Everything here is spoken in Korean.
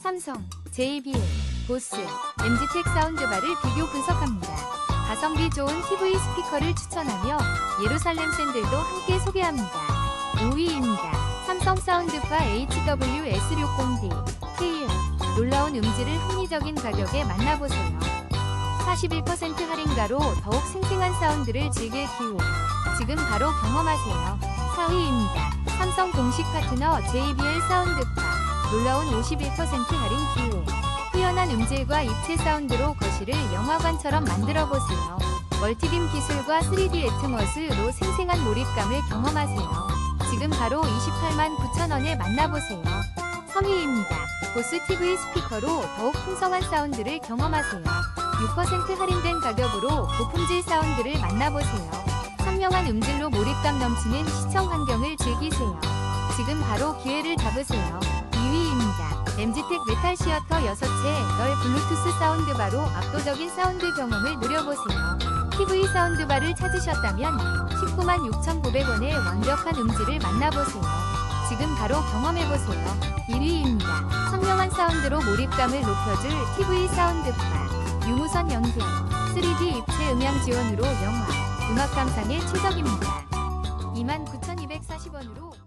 삼성, JBL, 보스, MG텍 사운드바를 비교 분석합니다. 가성비 좋은 TV 스피커를 추천하며 예루살렘 샌들도 함께 소개합니다. 5위입니다. 삼성 사운드바 HWS60D KL 놀라운 음질을 합리적인 가격에 만나보세요. 41% 할인가로 더욱 생생한 사운드를 즐길 기회. 지금 바로 경험하세요. 4위입니다. 삼성 공식 파트너 JBL 사운드바 놀라운 51% 할인 기회. 뛰어난 음질과 입체 사운드로 거실을 영화관처럼 만들어 보세요. 멀티빔 기술과 3D 애트머스로 생생한 몰입감을 경험하세요. 지금 바로 28만 9천 원에 만나보세요. 3위입니다. 보스 TV 스피커로 더욱 풍성한 사운드를 경험하세요. 6% 할인된 가격으로 고품질 사운드를 만나보세요. 선명한 음질로 몰입감 넘치는 시청 환경을 즐기세요. MG텍 메탈 시어터 6채 널 블루투스 사운드바로 압도적인 사운드 경험을 누려보세요. TV 사운드바를 찾으셨다면 19만 6,900원의 완벽한 음질을 만나보세요. 지금 바로 경험해보세요. 1위입니다. 선명한 사운드로 몰입감을 높여줄 TV 사운드바. 유무선 연결, 3D 입체 음향 지원으로 영화, 음악 감상에 최적입니다. 29,240원으로